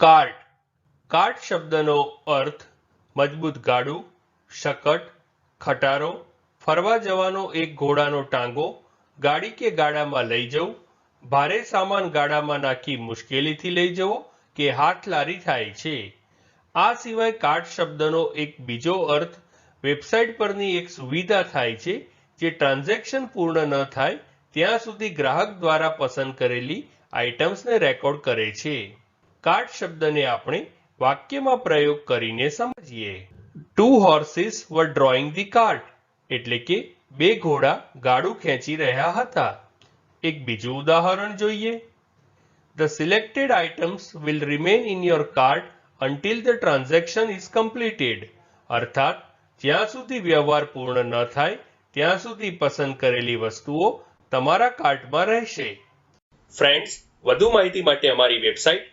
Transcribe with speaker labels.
Speaker 1: Cart cart શબ્દનો અર્થ મજબૂત ગાડું, શકટ, ખટારો, ફરવા જવાનો એક ઘોડાનો ટાંગો, ગાડી કે ગાડામાં લઈ જવું, ભારે સામાન ગાડામાં નાખી મુશ્કેલીથી લઈ જવો કે હાથ લારી થાય છે. આ સિવાય કાર્ટ શબ્દનો એક બીજો અર્થ વેબસાઇટ પરની એક સુવિધા થાય છે જે ટ્રાન્ઝેક્શન પૂર્ણ ન થાય ત્યાં સુધી ગ્રાહક દ્વારા પસંદ કરેલી આઇટમ્સને રેકોર્ડ કરે છે. કાર્ટ શબ્દને આપણે વાક્યમાં પ્રયોગ કરીને સમજીએ. Two horses were drawing the cart એટલે કે બે ઘોડા ગાડું ખેંચી રહ્યા હતા. એક બીજું ઉદાહરણ જોઈએ. The selected items will remain in your cart until the transaction is completed અર્થાત, જ્યાં સુધી વ્યવહાર પૂર્ણ ન થાય, ત્યાં સુધી પસંદ કરેલી વસ્તુઓ તમારા કાર્ટમાં રહેશે. ફ્રેન્ડ્સ વધુ માહિતી માટે અમારી website